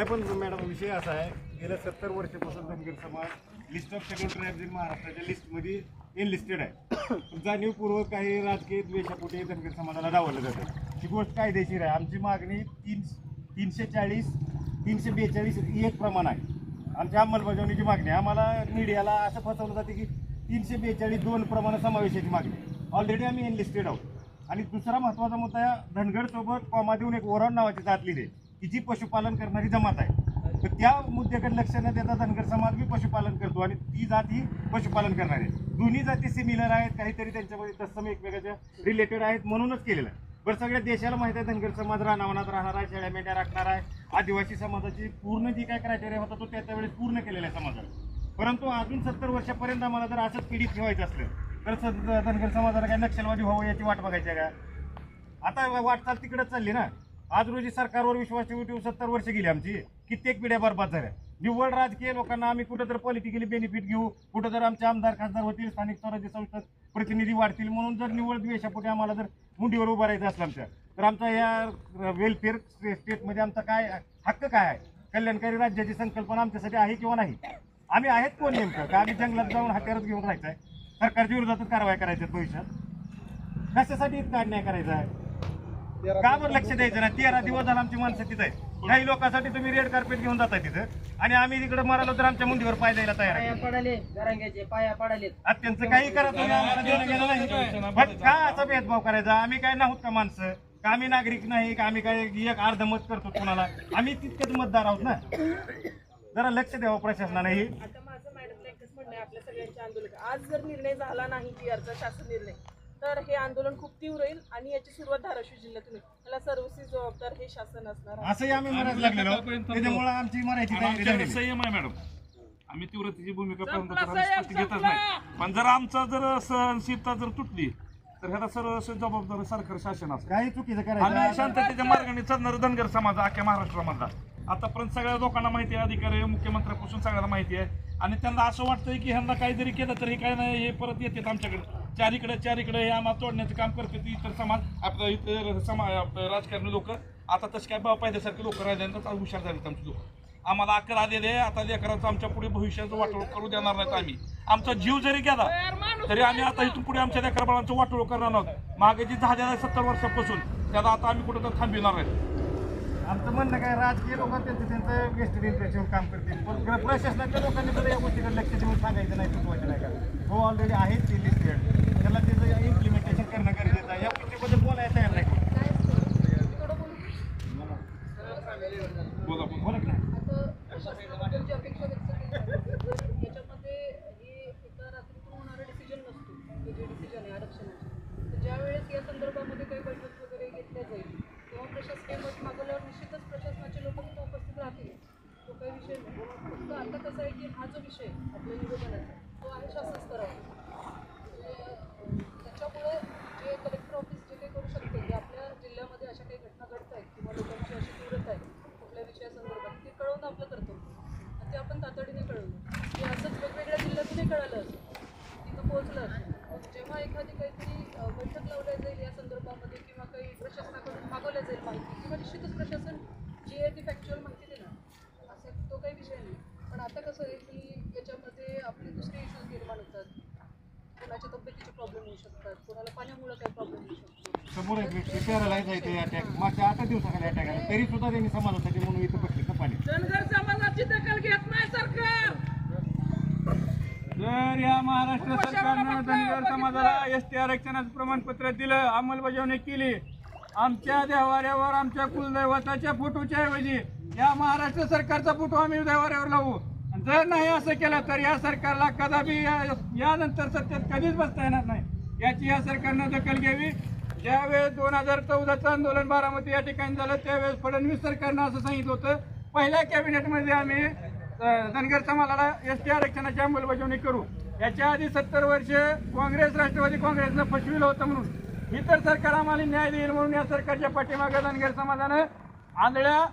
नाही पण मॅडम विषय असा आहे गेल्या सत्तर वर्षापासून धनगर समाज list of scheduled tribes in महाराष्ट्राच्या लिस्टमध्ये एनलिस्टेड आहे. जाणीवपूर्वक काही राजकीय द्वेषापोटी धनगर समाजाला डावलं जातं. ही गोष्ट कायदेशीर आहे. आमची मागणी तीन तीनशे चाळीस तीनशे बेचाळीस एक प्रमाण आहे. आमच्या अंमलबजावणीची मागणी आहे. आम्हाला मीडियाला असं फसवलं जाते की तीनशे बेचाळीस दोन प्रमाण समावेशाची मागणी ऑलरेडी आम्ही एनलिस्टेड आहोत. आणि दुसरा महत्त्वाचा मुद्दा धनगडसोबत कॉमा देऊन एक ओरॉन नावाची जात लिहिली आहे, की जी पशुपालन करणारी जमात आहे. तर त्या मुद्द्याकडे लक्ष न देता धनगर समाज बी पशुपालन करतो आणि ती जात ही पशुपालन करणार आहे. दोन्ही जाती सिमिलर आहेत काहीतरी त्यांच्यामध्ये तत्सम एकमेकाच्या रिलेटेड आहेत म्हणूनच केलेलं आहे. बरं सगळ्या देशाला माहिती आहे धनगर समाज रानावनात राहणार आहे शेळ्या मेंढ्या राखणार आहे. आदिवासी समाजाची पूर्ण जी काय क्रायटेरिया होता तो त्या त्यावेळेस पूर्ण केलेला आहे समाजाला. परंतु अजून सत्तर वर्षापर्यंत आम्हाला जर असंच पीडित ठेवायचं असलं तर धनगर समाजाला काय नक्षलवादी व्हावं याची वाट बघायची आहे का? आता वाटचाल तिकडेच चालली ना. आज रोजी सरकारवर विश्वास ठेवून ठेवून सत्तर वर्ष गेली आमची. कित्येक पिढ्या बरबाद झाल्या. निव्वळ राजकीय लोकांना आम्ही कुठं तर पॉलिटिकली बेनिफिट घेऊ कुठं जर आमचे आमदार खासदार होतील स्थानिक स्वराज्य संस्था प्रतिनिधी वाढतील म्हणून जर निव्वळ द्वेषापोटी आम्हाला जर मुंडीवर उभं राहायचं असलं आमच्या तर आमचा या वेलफेअर स्टेटमध्ये आमचा काय हक्क काय आहे? कल्याणकारी राज्याची संकल्पना आमच्यासाठी आहे किंवा नाही? आम्ही आहेत कोण नेमकं? का आम्ही जंगलात जाऊन हत्यारच घेऊन राहायचं आहे? सरकारच्या विरोधातच कारवाई करायच्या भविष्यात? कशासाठी इतका अन्याय करायचा आहे? का बरं लक्ष द्यायचं नाही? तेरा दिवस झाला आमची माणसं तिथं आहे काही लोकांसाठी तुम्ही रेड कार्पेट घेऊन जाताय तिथं. आणि आम्ही तिकडे मरालो तर आमच्या मुंडीवर पाय द्यायला तयार आहे. पाया पडाले घरांग्याचे पाया पडाले. अत्यंत काही करा तुम्ही आम्हाला देणं घेणं नाही. पण का असा भेदभाव करायचा? आम्ही काय नाहोत का माणसं? का आम्ही नागरिक नाही? का आम्ही काय एक अर्ध मत करतो कोणाला? आम्ही तितकेच मतदार आहोत ना. जरा लक्ष द्यावं प्रशासनाने आता माझं मॅडमला एकच म्हणणं आहे आपल्या सगळ्यांच्या आंदोलन आज जर निर्णय झाला नाही पीआरचा शासन निर्णय तर हे आंदोलन खूप तीव्र होईल आणि याची सुरुवात धाराशिव जिल्ह्यातून होईल. त्याला सर्वस्वी जबाबदार हे शासन असणार आहे. असंही आम्ही मरायला लागलेलो. त्याच्यामुळे आमची मराठी तयारी आमच्याकडे झालेली. संयम आहे मॅडम. आम्ही तीव्रतेची भूमिका पर्यंत स्पष्ट घेतच नाही. पण जर आमचा जर सहनशीलता जर तुटली तर ह्याला सर्व जबाबदार सरकार शासन असतं काही चुकीचं आम्ही करायचं शांततेच्या मार्गाने चालणार धनगर समाज अख्ख्या महाराष्ट्रामधला. आतापर्यंत सगळ्या लोकांना माहिती आहे अधिकारी मुख्यमंत्र्यापासून सगळ्यांना माहिती आहे. आणि त्यांना असं वाटतंय की ह्यांना काहीतरी केलं तरी काय नाही हे परत येतात आमच्याकडे. चार इकडे चार इकडे हे आम्हाला तोडण्याचं काम करते इतर समाज आपलं इतर समाज राजकारणी लोक. आता तसे काय बा- पाहिल्यासारखे लोक राहिल्यानंतर हुशार झालेत आमचे लोक. आम्हाला अकरा आलेले आता लेकरांचं आमच्या पुढे भविष्याचं वाटोळ करू देणार नाहीत आम्ही. आमचा जीव जरी गेला तरी आम्ही आता इथून पुढे आमच्या लेकरबाळांचं वाटोळ करणार आहोत. मागे जी झालेला सत्तर वर्षापासून त्याला आता आम्ही कुठं तर थांबविणार नाही आमचं म्हणणं काय राजकीय लोक त्यांचं त्यांचं वेस्टेड इंटरेस्टवर काम करतील. पण प्रशासनाच्या लोकांनी तर या गोष्टीकडे लक्ष देऊन सांगायचं नाही सुचवायचं नाही का? हो ऑलरेडी आहेत ते लिस्टेड त्याला त्याचं इम्प्लिमेंटेशन करणं गरजेचं आहे. या गोष्टीबद्दल बोलायला तयार नाही बोला बोला. बोला की नाही आता शासनाबद्दलची अपेक्षा व्यक्त केली याच्यामध्ये हे एका रात्रीतून होणारा डिसिजन नसतो हे जे डिसिजन आहे आरक्षणाचे तर ज्यावेळेस या संदर्भामध्ये काही बैठक वगैरे घेतल्या जाईल तेव्हा प्रशासकीय मत मागवल्यावर निश्चितच प्रशासनाचे लोक तिथे उपस्थित राहतील तो काही विषय नाही फक्त आता कसं आहे की हा जो विषय आहे आपल्या निवेदनाचा तो आहे शासन स्तरावर म्हणजे, अं, त्याच्यामुळं जे कलेक्टर ऑफिस जे काही करू शकते की आपल्या जिल्ह्यामध्ये अशा काही घटना घडत आहेत किंवा लोकांची अशी तीव्रता आहे कुठल्या विषयासंदर्भात ते कळवणं आपलं कर्तव्य आणि ते आपण तातडीने कळवलं की असंच वेगवेगळ्या जिल्ह्यातूनही कळालं असेल तिथं पोहोचलं असेल जेव्हा एखादी काहीतरी अं, बैठक लावल्या जाईल या संदर्भामध्ये किंवा काही प्रशासनाकडून मागवल्या जाईल माहिती किंवा निश्चितच प्रशासन जी आहे ती फॅक्च्युअल माहिती देणार. असं तो काही विषय नाही. पण आता कसं आहे की याच्यामध्ये आपले दुसरे इश्यूज निर्माण होतात. कोणाच्या तब्येतीचे प्रॉब्लेम होऊ शकतात. कोणाला पाण्यामुळे काही प्रॉब्लेम होऊ शकतो. समोर एक व्यक्ती पॅरालाइज आहे ते अटॅक मागच्या आठ दिवसाखाली अटॅक आला. तरी सुद्धा त्यांनी समाजासाठी म्हणून इथं बसले ना पाणी? धनगर समाजाची दखल घेत नाही सरकार! जर या महाराष्ट्र सरकारनं धनगर समाजाला एस टी आरक्षणाचं प्रमाणपत्र दिलं अंमलबजावणी केली आमच्या देवाऱ्यावर आमच्या कुलदैवताच्या फोटोच्या ऐवजी या महाराष्ट्र सरकारचा फोटो आम्ही देवाऱ्यावर लावू. आणि जर नाही असं केलं तर या सरकारला कदापि या- यानंतर सत्तेत कधीच बसता येणार नाही. याची या सरकारनं दखल घ्यावी. ज्यावेळेस दोन हजार चौदाचं आंदोलन बारामती या ठिकाणी झालं त्यावेळेस फडणवीस सरकारनं असं सांगितलं होतं. पहिल्या कॅबिनेटमध्ये आम्ही धनगर समाजाला एस टी आरक्षणाची अंमलबजावणी करू. याच्या आधी सत्तर वर्ष काँग्रेस राष्ट्रवादी काँग्रेसनं फसविलं होतं म्हणून. इतर सरकार आम्हाला न्याय देईल म्हणून या सरकारच्या पाठीमागे धनगर समाजानं आंधळ्या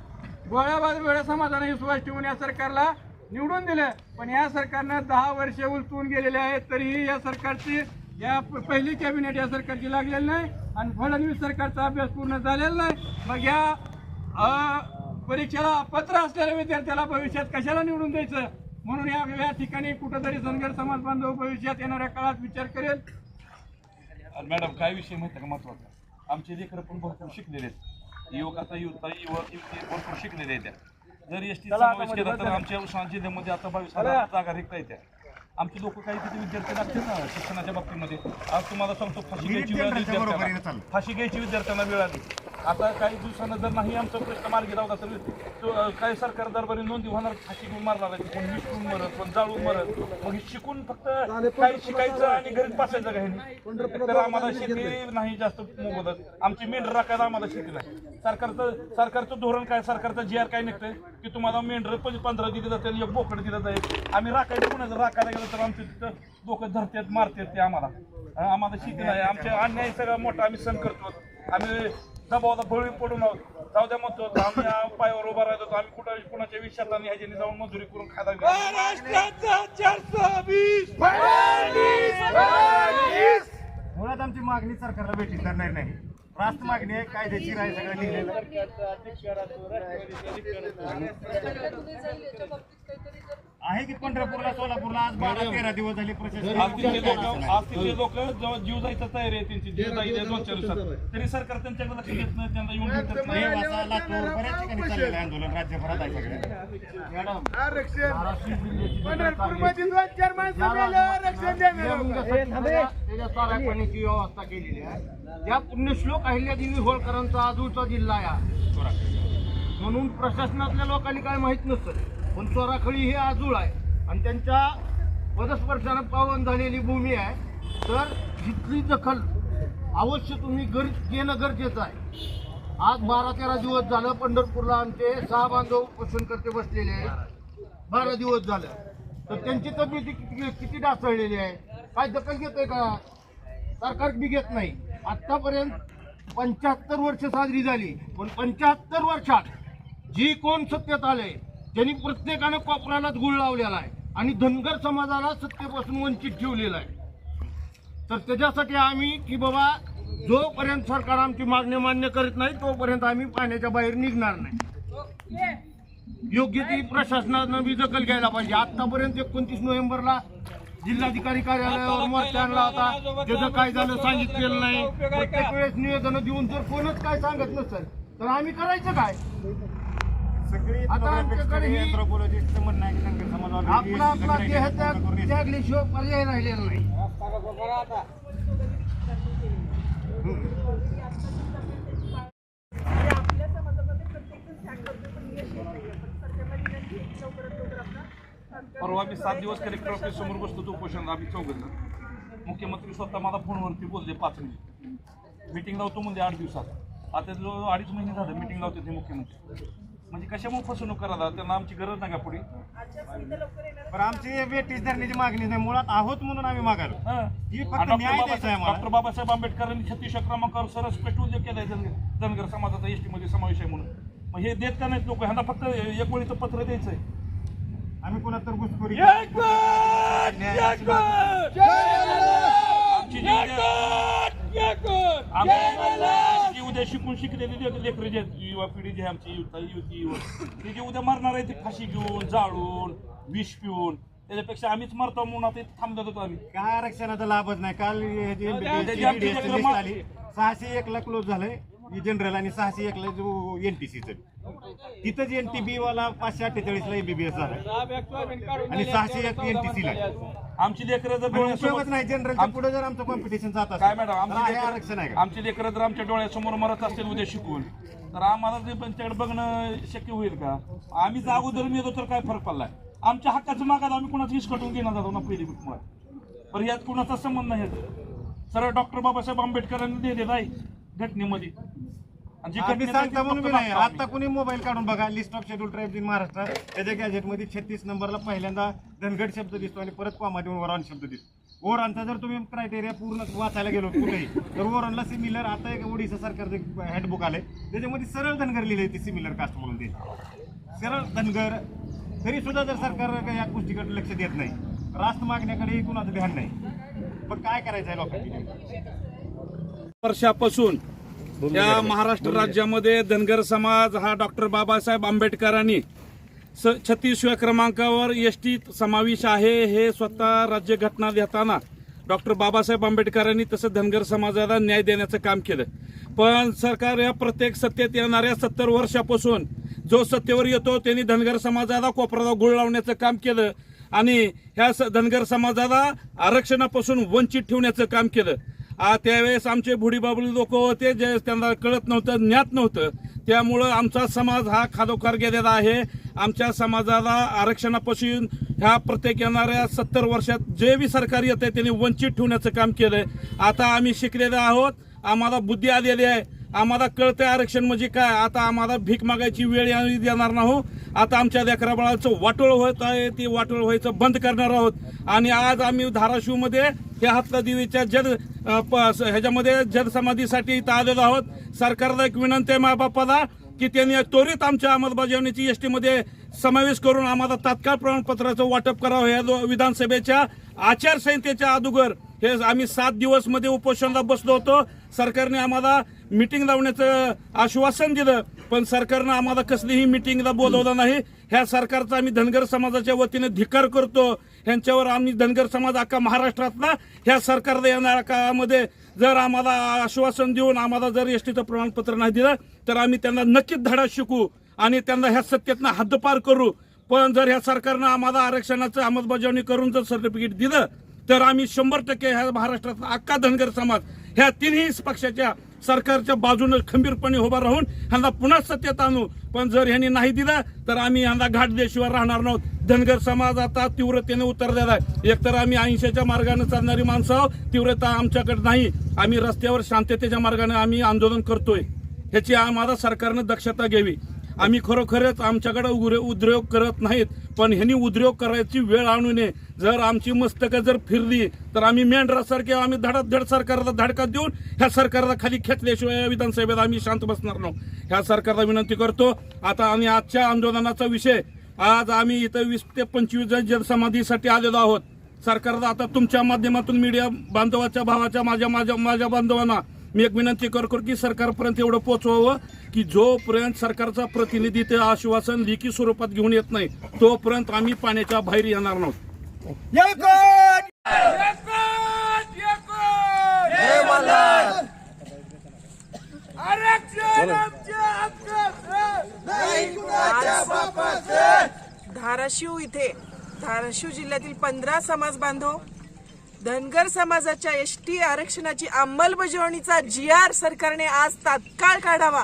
गोळ्याबाज वेळा समाजानं विश्वास ठेवून या सरकारला निवडून दिलं. पण या सरकारनं दहा वर्षे उलटून गेलेले आहेत तरीही या सरकारची या प- पहिली कॅबिनेट या सरकारची लागलेली नाही आणि फडणवीस सरकारचा अभ्यास पूर्ण झालेला नाही. मग या परीक्षेला अपात्र असलेल्या विद्यार्थ्याला भविष्यात कशाला निवडून द्यायचं? म्हणून या या ठिकाणी कुठंतरी धनगर समाज बांधव भविष्यात येणाऱ्या काळात विचार करेल. आणि मॅडम काय विषय माहिती का महत्त्वाचा? आमचे लेकरं पण भरपूर शिकलेले आहेत. युवक आता युवक युवक युवती भरपूर शिकलेले आहेत त्या. जर एस टी समावेश केला तर आमच्या उस्मान जिल्ह्यामध्ये आता बावीस हजार जागा रिक्त येत्या आमची लोक काही तिथे विद्यार्थी लागतील ना शिक्षणाच्या बाबतीमध्ये? आज तुम्हाला सांगतो फाशी घ्यायची वेळ आली. फाशी घ्यायची विद्यार्थ्यांना वेळ आली. आता काही दिवसांना जर नाही आमचा प्रश्न मार्गी लावला तर काही सरकार दरबारी नोंदी होणार फाशी घेऊन मारणार आहे कोण विष्णून मरत कोण जाळून मरत मग हे शिकून फक्त काही शिकायचं आणि घरी बसायचं का ह्यानी तर आम्हाला शेती नाही जास्त मोबदत आमची मेंढर राखायला आम्हाला शेती नाही. सरकारचं सरकारचं धोरण काय सरकारचं जी आर काय निघतंय की तुम्हाला मेंढर पण पंधरा दिली जाते एक बोकड दिलं जाईल. आम्ही राखायचं कुणाचं राखायला गेलं तर आमचं तिथं डोकं धरतात मारतात ते आम्हाला. आम्हाला शेती नाही आमच्या अन्याय सगळा मोठा आम्ही सहन करतो आम्ही दबावाला बळी पडून आहोत. जाऊ द्या म्हणतो आम्ही या पायावर उभा राहतो आम्ही कुठं कुणाच्या विषयात आणि ह्याच्याने जाऊन मजुरी करून खायला मुळात आमची मागणी सरकारला भेटी धरणार नाही रास्त मागणी आहे कायदेशीर आहे सगळं लिहिलेलं आहे की पंढरपूरला सोलापूरला? आज बारा तेरा दिवस झाले प्रशासन आज तिथले लोक आज तिथले लोक जेव्हा जीव जायचं तयारी आहे त्यांची जीव जायचे दोन चार दिवसात तरी सरकार त्यांच्याकडे लक्ष देत नाही त्यांना येऊन भेटत नाही नेवासा लातूर बऱ्याच ठिकाणी चाललेलं आहे आंदोलन राज्यभरात आहे सगळ्या पाण्याची व्यवस्था केलेली आहे त्या पुण्यश्लोक अहिल्यादेवी होळकरांचा आजूळचा जिल्हा आहे. म्हणून प्रशासनातल्या लोकांनी काय माहीत नसतं. पण चोराखळी हे आजूळ आहे. आणि त्यांच्या पदस्पर्शानं पावन झालेली भूमी आहे. तर जिथली दखल अवश्य तुम्ही गर घेणं गरजेचं आहे. आज बारा तेरा दिवस झालं पंढरपूरला आमचे सहा बांधव पोषण करते बसलेले आहे बारा दिवस झालं. तर त्यांची तब्येती किती किती ढासळलेली आहे? काय दखल आहे का? सरकार बी घेत नाही. आत्तापर्यंत पंच्याहत्तर वर्ष साजरी झाली. पण पंच्याहत्तर वर्षात जी कोण सत्तेत आले त्यांनी प्रत्येकानं कोपऱ्यालाच गुळ लावलेला आहे आणि धनगर समाजाला सत्तेपासून वंचित ठेवलेलं आहे. तर त्याच्यासाठी आम्ही की बाबा जोपर्यंत सरकार आमची मागणी मान्य करत नाही तोपर्यंत आम्ही पाण्याच्या बाहेर निघणार नाही. योग्य ती प्रशासनानं बी दखल घ्यायला पाहिजे. आतापर्यंत एकोणतीस नोव्हेंबरला जिल्हाधिकारी कार्यालयावर मोर्चा आणला होता. त्याचं काय झालं सांगितलेलं नाही. प्रत्येक वेळेस निवेदन देऊन जर कोणच काय सांगत नसेल तर आम्ही करायचं काय? सगळी आता आमच्याकडे ही- अँथ्रोपोलॉजिस्टचं म्हणणं आहे की धनगर समाजावर आपला आपला वेगळी देह पूर्ण करून त्याग येते. त्यागल्याशिवाय पर्याय राहिलेला नाही आणि आपल्या समाजामध्ये प्रत्येक जण stand करतो, पण यश येत नाहीये. पण सरकारला विनंती आहे की लवकरात लवकर आपला तात्काळ परवा मी सात दिवस कलेक्टर ऑफिस समोर बसतो तो उपोषण आम्ही चौघ मुख्यमंत्री स्वतः मला फोनवरती बोलले पाच मिनिट मिटिंग लावतो म्हणजे आठ दिवसात आता जो अडीच महिने झाले मिटिंग लावते ते मुख्यमंत्री म्हणजे कशामुळे फसवणूक करायला त्यांना आमची गरज नाही का पुढे? आचारसंहिता लवकर येणार पण आमची वेटीस धरण्याची मागणी नाही मुळात आहोत म्हणून आम्ही मागायला हा. ही फक्त आणि न्याय द्यायचा आहे. डॉक्टर बाबासाहेब आंबेडकरांनी छत्तीस क्रमांकावर सरस पेट उल्लेख केलाय धनगर धनगर समाजाचा एसटी मध्ये समावेश आहे म्हणून. मग हे देत का नाहीत लोक? ह्यांना फक्त एक वेळीचं पत्र द्यायचंय. आम्ही कोणा तर घुसखोरी आमची जी आमची जी उद्या शिकून शिकलेली लेकरं जे युवा पिढी जी आमची युवता ते जे उद्या मरणार आहे ते फाशी घेऊन जाळून विष पिऊन त्याच्यापेक्षा आम्हीच मरतो म्हणून आता थांबत होतो आम्ही. काय आरक्षणाचा लाभच नाही. काल सहाशे एक ला क्लोज झालंय. जनरल आणि सहाशे एक ला जो एनटीसीच तिथंच एनटीबी वाला पाचशे अठ्ठेचाळीस ला एमबीबीएस झालाय आणि सहाशे एक एनटीसी ला. आमची लेकरं जर उपयोगच नाही जनरलच्या पुढे जर आमचं कॉम्पिटिशन जात काय मॅडम आरक्षण आहे आमची लेकरं जर आमच्या डोळ्यासमोर मरत असतील उद्या शिकून तर आम्हाला ते त्यांच्याकडे बघणं शक्य होईल का? आम्ही जर अगोदर येतो तर काय फरक पडलाय? आमच्या हक्काचं मागात आम्ही कुणाचं हिसकटून घेणार जातो ना पहिली मुळात पण यात कुणाचा संबंध नाही. सरळ डॉक्टर बाबासाहेब आंबेडकरांनी दिलेलं आहे. घटनेमध्ये. आणि जी आम्ही घटनेत आहे ती सांगता म्हणून फक्त बी नाही. मागतो आम्ही. आता कुणी मोबाईल काढून बघा list of scheduled tribes in Maharashtra त्याच्या गॅजेटमध्ये छत्तीस नंबरला पहिल्यांदा धनगड शब्द दिसतो आणि परत कॉमा देऊन वरान शब्द दिसतो. ओरानचा जर तुम्ही क्रायटेरिया पूर्ण वाचायला गेलो कुठेही तर ओरानला सिमिलर आता एक ओडिशा सरकारचं हँडबुक आलंय. त्याच्यामध्ये सरळ धनगर लिहिले ते सिमिलर कास्ट म्हणून ते. सरळ धनगर तरी सुद्धा जर सरकार या गोष्टीकडे लक्ष देत नाही रास्त मागण्याकडे कुणाचं ध्यान नाही. पण काय करायचं आहे लोकांनी वर्षापासून. या महाराष्ट्र राज्यामध्ये धनगर समाज हा डॉक्टर बाबासाहेब आंबेडकरांनी स छत्तीसव्या क्रमांकावर एस टी समावेश आहे. हे स्वतः राज्यघटना देताना डॉक्टर बाबासाहेब आंबेडकरांनी तसं धनगर समाजाला न्याय देण्याचं काम केलं. पण सरकार या प्रत्येक सत्तेत येणाऱ्या सत्तर वर्षापासून जो सत्तेवर येतो त्यांनी धनगर समाजाला कोपराला गुळ लावण्याचं काम केलं आणि ह्या धनगर समाजाला आरक्षणापासून वंचित ठेवण्याचं काम केलं. त्यावेळेस आमचे भुडीबाबुली लोक होते जे त्यांना कळत नव्हतं ज्ञात नव्हतं. त्यामुळं आमचा समाज हा खादोखार गेलेला आहे. आमच्या समाजाला आरक्षणापासून ह्या प्रत्येक येणाऱ्या सत्तर वर्षात जे बी सरकार येत आहे त्यांनी वंचित ठेवण्याचं काम केलंय. आता आम्ही शिकलेले आहोत. आम्हाला बुद्धी आलेली आहे. आम्हाला कळतंय आरक्षण म्हणजे काय? आता आम्हाला भीक मागायची वेळ आम्ही देणार नाही आता आमच्या लेकराबाळाचं वाटोळ होत आहे ते वाटोळ व्हायचं बंद करणार आहोत. आणि आज आम्ही धाराशिवमध्ये हे हातला देवीच्या जल अ, प- स- ह्याच्यामध्ये इथं आलेलो आहोत. सरकारला एक विनंती आहे माबापाला की त्यांनी त्वरित आमच्या अंमलबजावणीची एस टीमध्ये समावेश करून आम्हाला तात्काळ प्रमाणपत्राचं वाटप करावं या विधानसभेच्या आचारसंहितेच्या अगोदर. हे आम्ही सात दिवसमध्ये उपोषणाला बसलो होतो. सरकारने आम्हाला मिटिंग लावण्याचं आश्वासन दिलं. पण सरकारनं आम्हाला कसलीही मिटिंगला बोलवलं नाही. ह्या सरकारचा आम्ही धनगर समाजाच्या वतीने धिकार करतो. ह्यांच्यावर आम्ही धनगर समाज अख्खा महाराष्ट्रातला ह्या सरकारला येणाऱ्या काळामध्ये जर आम्हाला आश्वासन देऊन आम्हाला जर एस टीचं प्रमाणपत्र नाही दिलं तर आम्ही त्यांना नक्कीच धडा शिकू आणि त्यांना ह्या सत्तेतनं हद्दपार करू. पण जर ह्या सरकारनं आम्हाला आरक्षणाचं अंमलबजावणी करून जर सर्टिफिकेट दिलं तर आम्ही शंभर टक्के ह्या महाराष्ट्रातला अख्खा धनगर समाज ह्या तिन्ही पक्षाच्या सरकारच्या बाजूने खंबीरपणे उभा राहून ह्यांना पुन्हा सत्तेत आणू. पण जर ह्यांनी नाही दिलं तर आम्ही ह्यांना घाट देशिवाय राहणार नाहोत धनगर समाज आता तीव्रतेने उतरलेला आहे. एकतर आम्ही ऐंशीच्या मार्गाने चालणारी माणसं आहोत तीव्रता आमच्याकडे नाही. आम्ही रस्त्यावर शांततेच्या मार्गाने आम्ही आंदोलन करतोय. ह्याची आम्हाला सरकारनं दक्षता घ्यावी. आम्ही खरोखरच आमच्याकडे उरे उद्योग करत नाहीत पण ह्यांनी उद्योग करायची वेळ आणू नये. जर आमची मस्तकं जर फिरली तर आम्ही मेंढरासारखे आम्ही धडाधड सरकारला धडका देऊन ह्या सरकारला खाली खेचल्याशिवाय या विधानसभेत आम्ही शांत बसणार नाही. ह्या सरकारला विनंती करतो आता आणि आजच्या आंदोलनाचा विषय आज आम्ही इथं वीस ते पंचवीस जण जनसमाधीसाठी आलेलो आहोत. सरकारला आता तुमच्या माध्यमातून मीडिया बांधवाच्या भावाच्या माझ्या माझ्या माझ्या बांधवांना मी एक विनंती करतो की सरकारपर्यंत एवढं पोचवावं की जोपर्यंत सरकारचा प्रतिनिधी ते आश्वासन लेखी स्वरूपात घेऊन येत नाही तोपर्यंत आम्ही पाण्याच्या बाहेर येणार नव्हतो. धाराशिव इथे धाराशिव जिल्ह्यातील पंधरा समाज बांधव धनगर समाजाच्या एस टी आरक्षणाची अंमलबजावणीचा जी आर सरकारने आज तात्काळ काढावा.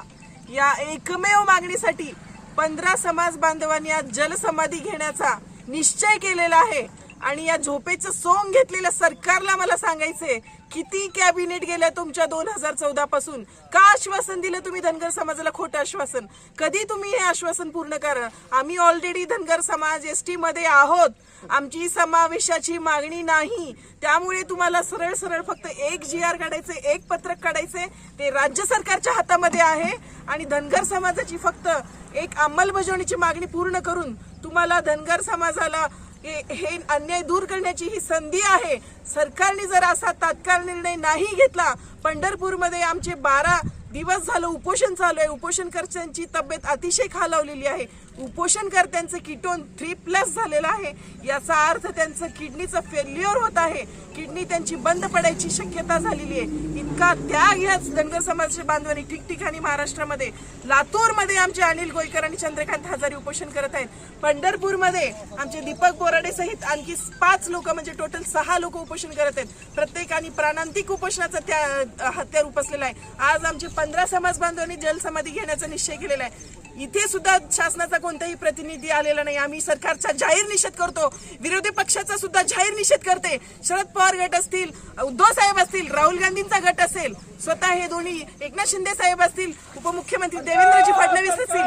या एकमेव मागणीसाठी पंधरा समाज बांधवांनी आज जलसमाधी घेण्याचा निश्चय केलेला आहे. आणि या झोपेचं सोंग घेतलेल्या सरकारला मला सांगायचंय किती कॅबिनेट गेल्या तुमच्या दोन हजार चौदा पासून? का आश्वासन दिलं तुम्ही धनगर समाजाला खोटं आश्वासन? कधी तुम्ही हे आश्वासन पूर्ण करा? आम्ही ऑलरेडी धनगर समाज एस टी मध्ये आहोत. आमची समावेशाची मागणी नाही. त्यामुळे तुम्हाला सरळ सरळ फक्त एक जी आर काढायचे एक पत्रक काढायचे ते राज्य सरकारच्या हातामध्ये आहे. आणि धनगर समाजाची फक्त एक अंमलबजावणीची मागणी पूर्ण करून तुम्हाला धनगर समाजाला हे हे अन्याय दूर करण्याची ही संधी आहे. सरकारने जर असा तात्काळ निर्णय नाही घेतला पंढरपूरमध्ये आमचे बारा दिवस झालं उपोषण चालू आहे. उपोषणकर्त्यांची तब्येत अतिशय खालावलेली आहे. उपोषणकर्त्यांचं किटोन थ्री प्लस झालेलं आहे. याचा अर्थ त्यांचं किडनीचं फेल्युअर होत आहे. किडनी त्यांची बंद पडायची शक्यता झालेली आहे. इतका त्याग ह्याच धनगर समाजाच्या बांधवांनी ठिकठिकाणी महाराष्ट्रामध्ये. लातूरमध्ये आमचे अनिल गोयकर आणि चंद्रकांत हजारी उपोषण करत आहेत. पंढरपूरमध्ये आमचे दीपक बोराडे सहित आणखी पाच लोक म्हणजे टोटल सहा लोक उपोषण करत आहेत. प्रत्येकाने प्राणांतिक उपोषणाचा त्या हत्यार उपसलेला आहे. आज आमचे पंधरा समाज बांधवांनी जलसमाधी घेण्याचा निश्चय केलेला आहे. इथे सुद्धा शासनाचा कोणताही प्रतिनिधी आलेला नाही. आम्ही सरकारचा जाहीर निषेध करतो. विरोधी पक्षाचा सुद्धा जाहीर निषेध करते. शरद पवार गट असतील उद्धव साहेब असतील राहुल गांधींचा गट असेल स्वतः हे दोन्ही एकनाथ शिंदे साहेब असतील उपमुख्यमंत्री देवेंद्रजी फडणवीस असतील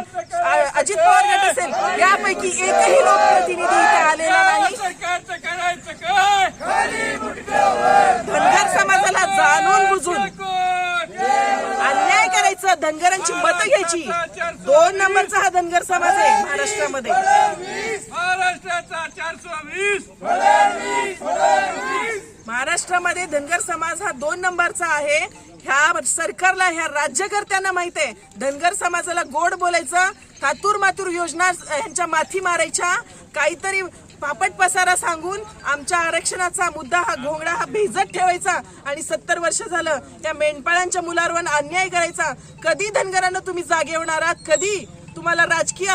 अजित पवार गट असेल यापैकी एकही लोकप्रतिनिधी इथे आलेला नाही. धनगर समाजाला जाणून बुजून अन्याय करायचं धनगरांची मतं घ्यायची. दोन नंबरचा हा धनगर समाज आहे महाराष्ट्रामध्ये. महाराष्ट्राचा महाराष्ट्रामध्ये धनगर समाज हा दोन नंबरचा आहे. ह्या सरकारला ह्या राज्यकर्त्यांना माहीत आहे. धनगर समाजाला गोड बोलायचं. थातूर मातूर योजना ह्यांच्या माथी मारायच्या. काहीतरी पापट पसारा सांगून आमच्या आरक्षणाचा मुद्दा हा घोंगडा हा भेजत ठेवायचा आणि सत्तर वर्ष झालं या मेंढपाळांच्या मुलांवर अन्याय करायचा. कधी धनगरांना तुम्ही जागे होणार आहात? कधी? तुम्हाला राजकीय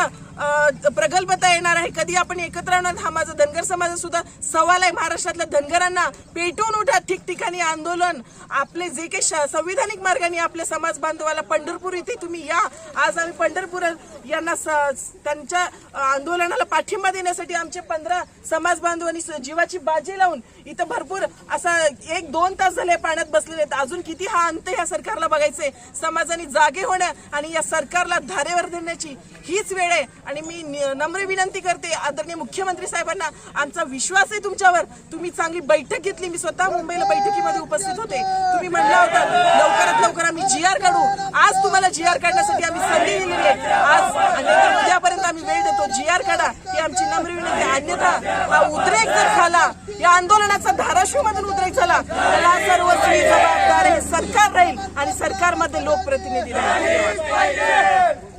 प्रगल्भता येणार आहे. कधी आपण एकत्र येणार? हा माझा धनगर समाज सुद्धा सवाल आहे. महाराष्ट्रातल्या धनगरांना पेटून उठा ठिकठिकाणी आंदोलन. आपले जे काही संविधानिक मार्गाने आपल्या समाज बांधवाला पंढरपूर इथे तुम्ही या. आज आम्ही पंढरपूर यांना स- त्यांच्या आंदोलनाला पाठिंबा देण्यासाठी आमचे पंधरा समाज बांधवांनी जीवाची बाजी लावून इथं भरपूर असा एक दोन तास झाले पाण्यात बसलेले आहेत. अजून किती हा अंत या सरकारला बघायचंय. समाजाने जागे होणं आणि या सरकारला धारेवर देण्याची हीच वेळ आहे. आणि मी नम्र विनंती करते आदरणीय मुख्यमंत्री साहेबांना आमचा विश्वास आहे तुमच्यावर. तुम्ही चांगली बैठक घेतली मी स्वतः मुंबईला बैठकीमध्ये उपस्थित होते. तुम्ही म्हणला होता लवकरात लवकर आम्ही जी आर काढू. आज तुम्हाला जी आर काढण्यासाठी आम्ही संधी दिलेली आहे. आज आणि उद्यापर्यंत आम्ही वेळ देतो. जी आर काढा. ही आमची नम्र विनंती अन्यथा हा उद्रेक जर झाला या आंदोलनाचा धाराशिव मधून उद्रेक झाला त्याला सर्वस्वी जबाबदार हे सरकार राहील आणि सरकारमध्ये लोकप्रतिनिधी राहील.